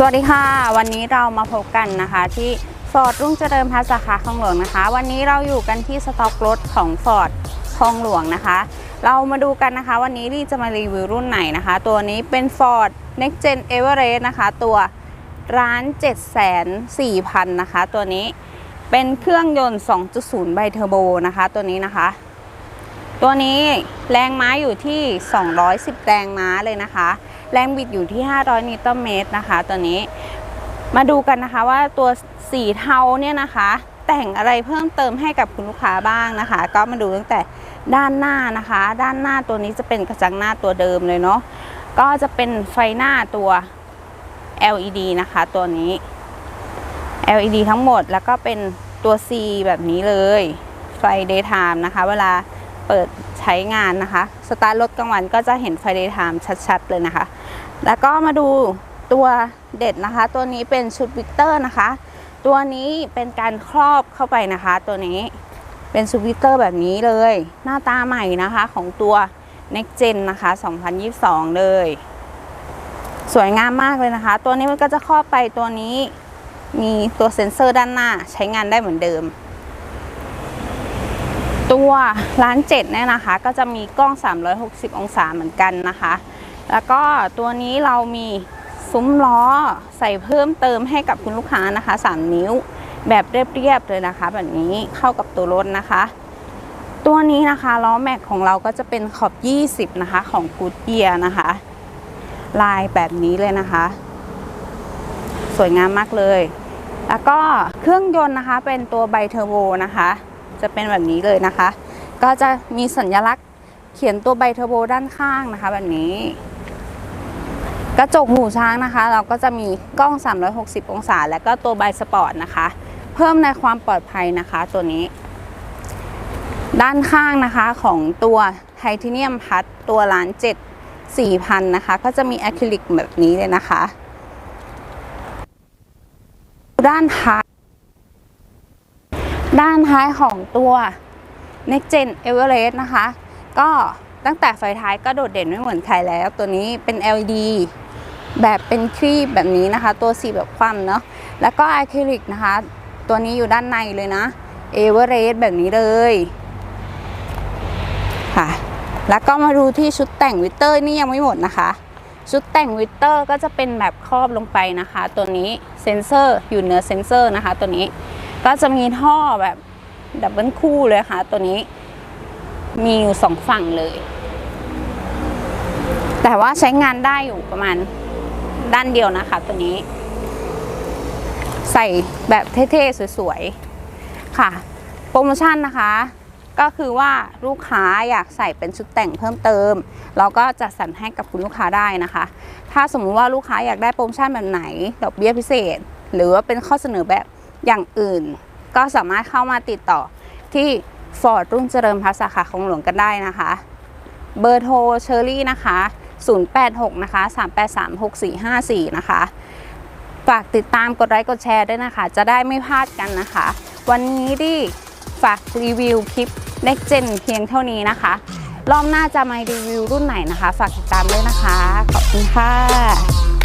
สวัสดีค่ะ วันนี้เรามาพบกันนะคะที่ฟอร์ดรุ่งเจริญพัสาขาคลองหลวงนะคะ วันนี้เราอยู่กันที่สต็อกรถของฟอร์ดคลองหลวงนะคะ เรามาดูกันนะคะ วันนี้รีจะมารีวิวรุ่นไหนนะคะ ตัวนี้เป็น Ford Next Gen Everest นะคะ ตัวร้าน7,4,000นะคะ ตัวนี้เป็นเครื่องยนต์ 2.0 ไบเทอร์โบนะคะ ตัวนี้นะคะ ตัวนี้แรงม้าอยู่ที่ 210 แรงม้าเลยนะคะ แรงบิดอยู่ที่ 500 นิวตันเมตรนะคะ ตัวนี้มาดูกันนะคะว่าตัวสีเทาเนี่ยนะคะ แต่งอะไรเพิ่มเติมให้กับคุณลูกค้าบ้างนะคะ ก็มาดูตั้งแต่ด้านหน้านะคะ ด้านหน้าตัวนี้จะเป็นกระจังหน้าตัวเดิมเลยเนาะก็จะเป็นไฟหน้าตัว LED นะคะตัวนี้ LED ทั้งหมดแล้วก็เป็นตัว C แบบนี้เลย ไฟ daytime นะคะ เวลาเปิดใช้งานนะคะ สตาร์ทรถกลางวันก็จะเห็นไฟ daytime ชัด ๆ เลยนะคะ แล้วก็มาดูตัวเด็ดนะคะ ตัวนี้เป็นชุดวิกเตอร์นะคะ ตัวนี้เป็นการครอบเข้าไปนะคะ ตัวนี้เป็นชุดวิกเตอร์แบบนี้เลย หน้าตาใหม่นะคะของตัว Next Gen นะคะ 2022 เลย สวยงามมากเลยนะคะ ตัวนี้มันก็จะครอบไปตัวนี้ มีตัวเซ็นเซอร์ด้านหน้าใช้งานได้เหมือนเดิม ตัวร้านเจ็ดเนี่ยนะคะ ก็จะมีกล้อง 360 องศาเหมือนกันนะคะ แล้วก็ตัวนี้เรามีซุ้มล้อใส่เพิ่มเติมให้กับคุณลูกค้านะคะ 3 นิ้วแบบเรียบๆเลยนะคะ แบบนี้เข้ากับตัวรถนะคะ ตัวนี้นะคะล้อแม็กของเราก็จะเป็นขอบ 20 นะคะของกูดเยียนะคะ ลายแบบนี้เลยนะคะ สวยงามมากเลย แล้วก็เครื่องยนต์นะคะ เป็นตัวไบเทอร์โบนะคะ จะเป็นแบบนี้เลยนะคะ ก็จะมีสัญลักษณ์เขียนตัวไบเทอร์โบด้านข้างนะคะ แบบนี้ กระจกหูช้างนะคะ เราก็จะมีกล้อง 360 องศา และก็ตัวไบสปอร์ตนะคะ เพิ่มในความปลอดภัยนะคะ ตัวนี้ ด้านข้างนะคะของตัวไทเทเนียมพัดตัวล้านเจ็ดสี่พันนะคะ ก็จะมีอะคริลิกแบบนี้เลยนะคะ ด้านท้ายด้านท้ายของตัว Next Gen Everest นะคะ ก็ ตั้งแต่ไฟท้ายก็โดดเด่นไม่เหมือนใครแล้ว ตัวนี้เป็น LED แบบเป็นครีบแบบนี้นะคะ ตัวสีแบบคว่ำเนาะแล้วก็อะคริลิกนะคะ ตัวนี้อยู่ด้านในเลยนะ Everest แบบนี้เลยค่ะแล้วก็มาดูที่ชุดแต่งวิเตอร์นี่ยังไม่หมดนะคะ ชุดแต่งวิเตอร์ก็จะเป็นแบบครอบลงไปนะคะ ตัวนี้เซนเซอร์อยู่เหนือเซนเซอร์นะคะ ตัวนี้ก็จะมีท่อแบบดับเบิลคู่เลยค่ะ ตัวนี้ มีอยู่สองฝั่งเลย แต่ว่าใช้งานได้อยู่ประมาณด้านเดียวนะคะตัวนี้ ใส่แบบเท่ๆสวยๆ ค่ะ โปรโมชั่นนะคะ ก็คือว่าลูกค้าอยากใส่เป็นชุดแต่งเพิ่มเติม เราก็จะสรรให้กับคุณลูกค้าได้นะคะ ถ้าสมมุติว่าลูกค้าอยากได้โปรโมชั่นแบบไหน ดอกเบี้ยพิเศษ หรือว่าเป็นข้อเสนอแบบอย่างอื่น ก็สามารถเข้ามาติดต่อที่ ฟอร์ดรุ่งเจริญพัฒสาขาของหลวงกันได้นะคะ เบอร์โทรเชอรี่นะคะ 086 นะคะ 383 6454 นะคะ ฝากติดตามกดไลค์กดแชร์ด้วยนะคะ จะได้ไม่พลาดกันนะคะ วันนี้ดิฝากรีวิวคลิป Next Gen เพียงเท่านี้นะคะ รอบหน้าจะมารีวิวรุ่นไหนนะคะ ฝากติดตามด้วยนะคะ ขอบคุณค่ะ